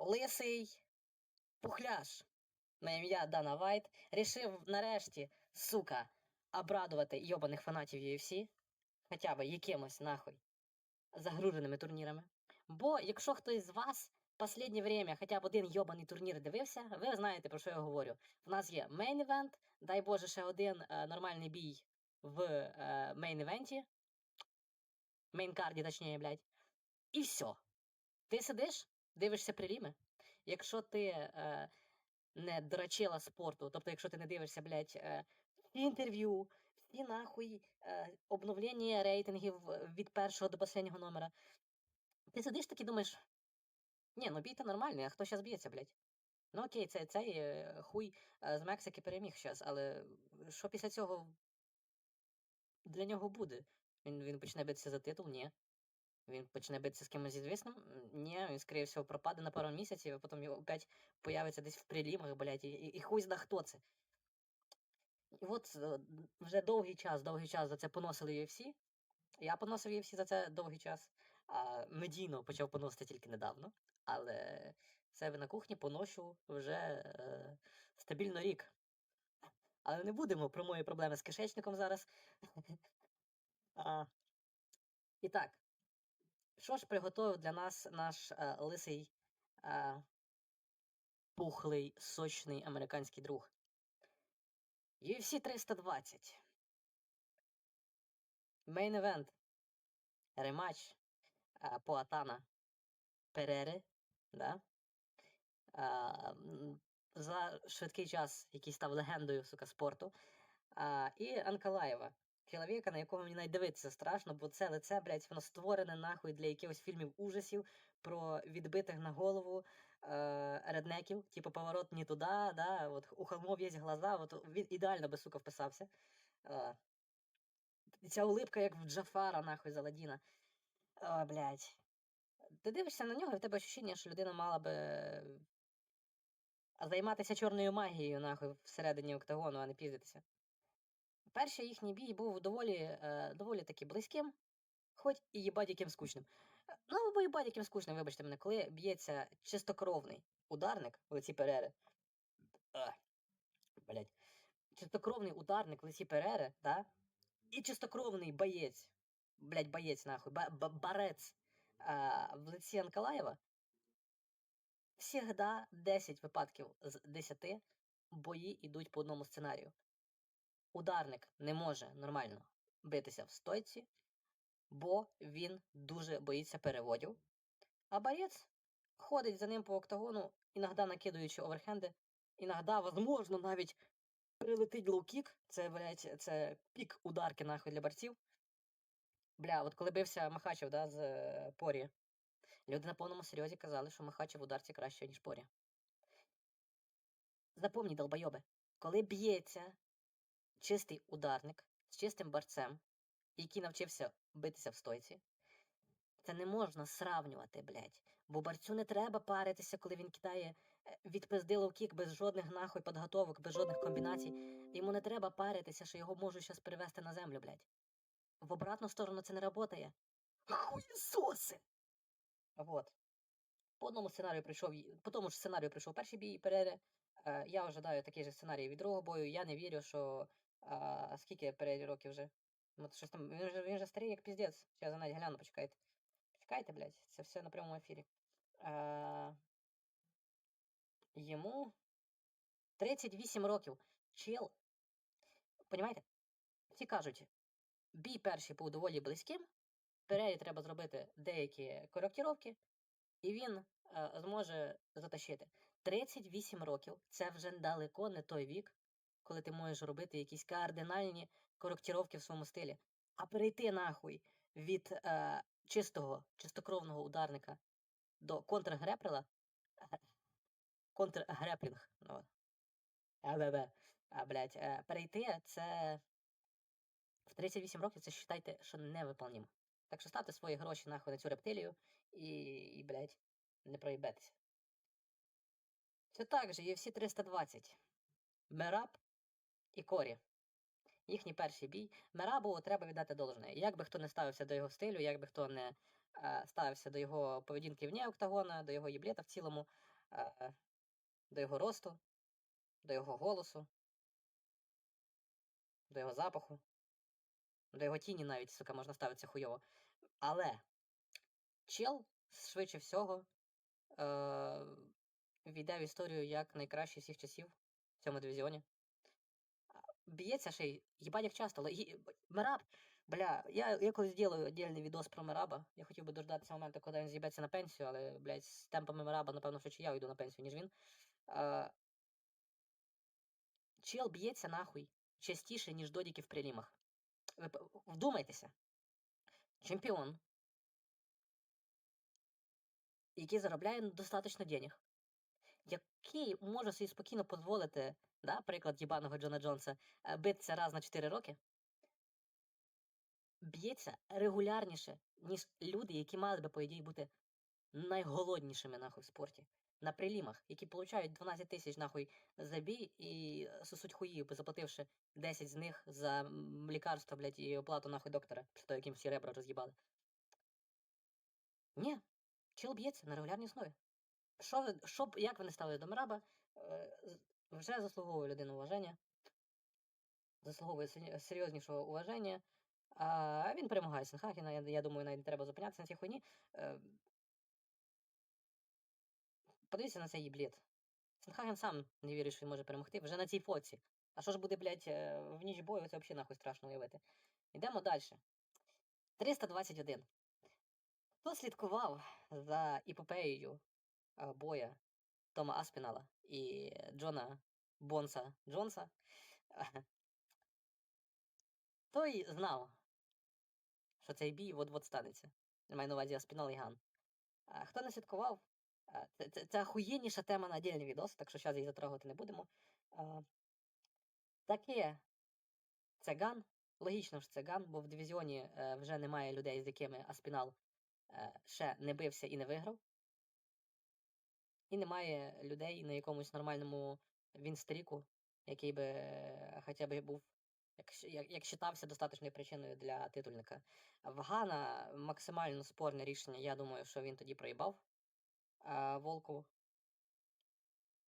лисий пухляш на ім'я Дана Вайт рішив нарешті, сука, обрадувати йобаних фанатів UFC хоча б якимось нахуй загруженими турнірами. Бо якщо хтось з вас останнє время хоча б один йобаний турнір дивився, ви знаєте, про що я говорю. В нас є мейн-івент, дай Боже, ще один е, нормальний бій в е, мейн-івенті. Мейн-карді, точніше, блядь. І все. Ти сидиш, дивишся приріми. Якщо ти е, не драчила спорту, тобто, якщо ти не дивишся, блядь, е, інтерв'ю, всі нахуй е, обновлення рейтингів від першого до останнього номера, ти сидиш таки думаєш, ні, ну бій то нормальний, а хто зараз б'ється, блядь? Ну окей, це, цей е, хуй е, з Мексики переміг зараз, але що після цього для нього буде? Він, він почне битися за титул? Ні. Він почне битися з кимось звісним? Ні, він, скоріше всього, пропаде на пару місяців, а потім його опять появиться десь в прилімах, блядь, і, і, хуй зна хто це. І от е, вже довгий час, довгий час за це поносили UFC. Я поносив UFC за це довгий час, а медійно почав поносити тільки недавно. Але себе на кухні поношу вже е, стабільно рік. Але не будемо про мої проблеми з кишечником зараз. а, і так, що ж приготував для нас наш е, лисий, е, пухлий, сочний американський друг? UFC 320. Мейн евент. Рематч е, Поатана Перери. Да? М, за швидкий час, який став легендою сука, спорту. А, і Анкалаєва. Чоловіка, на якого мені навіть дивитися страшно, бо це лице, блядь, воно створене нахуй для якихось фільмів ужасів про відбитих на голову е, реднеків, типу поворот не туди, да, от у холмов є глаза, от він ідеально би, сука, вписався. Е, ця улипка, як в Джафара, нахуй, з Аладдіна. О, блядь. Ти дивишся на нього, і в тебе ощущення, що людина мала би е, займатися чорною магією, нахуй, всередині октагону, а не піздитися. Перший їхній бій був доволі, е, доволі таки близьким, хоч і їбать яким скучним. Е, Ну, бо їбать яким скучним, вибачте мене, коли б'ється чистокровний ударник в лиці Перери. А, блядь. Чистокровний ударник в лиці Перери, да? І чистокровний боєць, блядь, боєць, нахуй, ба- барець а, в лиці Анкалаєва. Всігда 10 випадків з 10 бої йдуть по одному сценарію. Ударник не може нормально битися в стойці, бо він дуже боїться переводів. А борець ходить за ним по октагону, іноді накидуючи оверхенди, іноді, возможно, навіть прилетить лоу-кік. Це, блядь, це пік ударки нахуй для борців. Бля, от коли бився Махачев да, з е, Порі, люди на повному серйозі казали, що Махачев ударці краще, ніж Порі. Запомніть, долбойоби, коли б'ється чистий ударник з чистим борцем, який навчився битися в стойці, це не можна сравнювати, блядь. Бо борцю не треба паритися, коли він кидає е, від пизди кік без жодних нахуй підготовок, без жодних комбінацій. Йому не треба паритися, що його можуть щас перевести на землю, блядь. В обратну сторону це не работає. Хуєсоси! Вот. По одному сценарію прийшов, по тому ж сценарію прийшов перший бій Перери. Е, я ожидаю такий же сценарій від другого бою. Я не вірю, що. А, скільки Перері років вже? От щось там, він же, він же старий, як піздець. Зараз навіть гляну, почекайте. Почекайте, блядь, це все на прямому ефірі. А, йому 38 років. Чел. Понімаєте? Всі кажуть, бій перший був доволі близьким. Перері треба зробити деякі коректіровки, і він е, зможе затащити. 38 років це вже далеко не той вік, коли ти можеш робити якісь кардинальні коректіровки в своєму стилі. А перейти нахуй від е, чистого, чистокровного ударника до контргреприла. Контргреплінг. Ну, АББ. А, блядь, е, перейти це в 38 років це вважайте, що невиполнимо. Так що ставте свої гроші нахуй на цю рептилію і, і блядь, не проїбетеся. Все так же, UFC 320. Мераб і Корі. Їхній перший бій. Мерабу треба віддати должне. Як би хто не ставився до його стилю, як би хто не е, ставився до його поведінки вне октагона, до його їблета в цілому. е, до його росту, до його голосу, до його запаху, до його тіні навіть, сука, можна ставитися хуйово. Але чел, швидше всього, е, війде в історію як найкращий всіх часів в цьому дивізіоні. А, Б'ється ще й, їбать як часто, але Мераб, бля, я, я колись зроблю віддільний відос про Мераба. Я хотів би дождатися моменту, коли він з'їбеться на пенсію, але, блядь, з темпами Мераба, напевно, швидше я йду на пенсію, ніж він. Е, чел б'ється нахуй частіше, ніж додіки в прилімах. Ви вдумайтеся. Чемпіон, який заробляє достатньо денег, який може собі спокійно дозволити, да, приклад їбаного Джона Джонса, е, битися раз на 4 роки, б'ється регулярніше, ніж люди, які мали би, по ідеї, бути найголоднішими нахуй в спорті. На прилімах, які получають 12 тисяч нахуй за бій і сосуть хуї, заплативши 10 з них за лікарство, блядь, і оплату нахуй доктора, після того, яким всі ребра роз'їбали. Ні, чел б'ється на регулярній основі. Що що як ви не ставили до Мираба, е, вже заслуговує людина уваження, заслуговує серйознішого уваження. А він перемагає Сенхагена, я, я думаю, навіть не треба зупинятися на цій хуйні. Е, подивіться на цей їбліт. Сенхаген сам не вірить, що він може перемогти вже на цій фоці. А що ж буде, блядь, е, в ніч бою, це взагалі нахуй страшно уявити. Йдемо далі. 321. Хто слідкував за іпопеєю боя Тома Аспінала і Джона Бонса Джонса, той знав, що цей бій от-от станеться. Маю на увазі Аспінал і Ган. Хто не слідкував, це, це, це охуєнніша тема на отдельний відос, так що зараз її затрагувати не будемо. А, таке це Ган. Логічно що це Ган, бо в дивізіоні е, вже немає людей, з якими Аспінал е, ще не бився і не виграв. І немає людей на якомусь нормальному вінстріку, який би е, хоча б був, як, як, як считався достатньою причиною для титульника. В Гана максимально спорне рішення. Я думаю, що він тоді проїбав а, Волкову.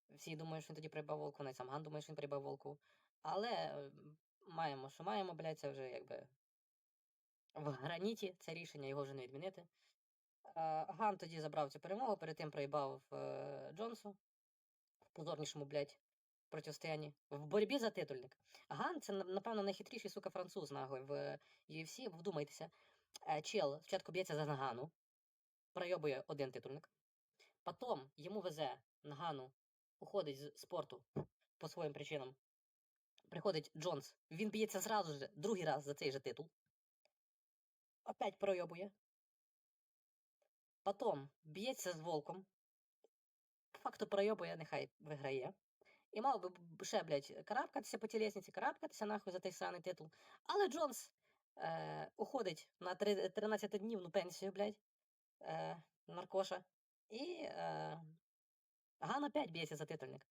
Всі думають, що він тоді проїбав Волкову, навіть сам Ган думає, що він проїбав Волкову. Але е, маємо, що маємо, блядь, це вже якби в граніті це рішення, його вже не відмінити. Ган тоді забрав цю перемогу, перед тим проїбав е, Джонсу в позорнішому, блядь, протистоянні. В боротьбі за титульник. Ган це, напевно, найхитріший, сука, француз нахуй в UFC. Вдумайтеся. Е, Чел спочатку б'ється за Нагану, пройобує один титульник. Потім йому везе Нагану, уходить з спорту по своїм причинам. Приходить Джонс, він б'ється зразу ж другий раз за цей же титул. Опять пройобує. Потім б'ється з волком. По факту пройобує, нехай виграє. І мав би ще, блядь, карабкатися по тілесниці, карабкатися нахуй за той сраний титул. Але Джонс е, уходить на три- 13-днівну пенсію, блядь, е, наркоша. І е, Ган опять б'ється за титульник.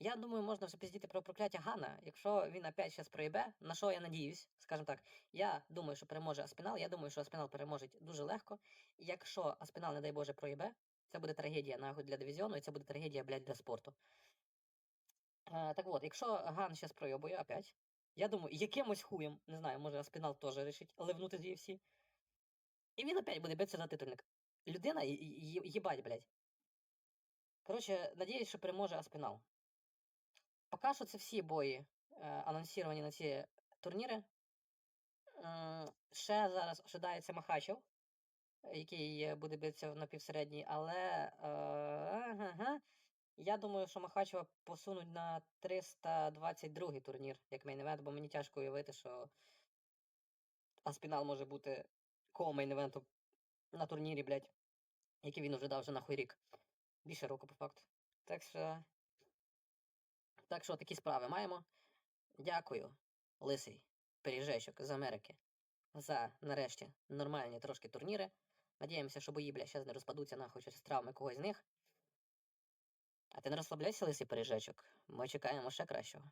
Я думаю, можна вже пиздіти про прокляття Гана, якщо він опять щас проїбе, на що я надіюсь, скажімо так, я думаю, що переможе Аспінал, я думаю, що Аспінал переможе дуже легко. Якщо Аспінал, не дай Боже, проїбе, це буде трагедія нахуй для дивізіону, і це буде трагедія, блядь, для спорту. Е, так от, якщо Ган щас пройобує опять, я думаю, якимось хуєм, не знаю, може Аспінал теж рішить ливнути з UFC, і він опять буде битися за титульник. Людина, їбать, блядь. Коротше, надіюсь, що переможе Аспінал. Поки що це всі бої е, анонсовані на ці турніри. М, Ще зараз ожидається Махачев, е, який е, буде битися в напівсередній, але е, ага, я думаю, що Махачева посунуть на 322 турнір, як мейн-евент, бо мені тяжко уявити, що Аспінал може бути ко-мейн-евентом на турнірі, блядь, який він уже дав вже нахуй рік. Більше року, по факту. Так що. Так що такі справи маємо. Дякую, лисий пиріжечок з Америки, за нарешті нормальні трошки турніри. Надіємося, що бої, бля, зараз не розпадуться нахуй через травми когось з них. А ти не розслабляйся, лисий пиріжечок. Ми чекаємо ще кращого.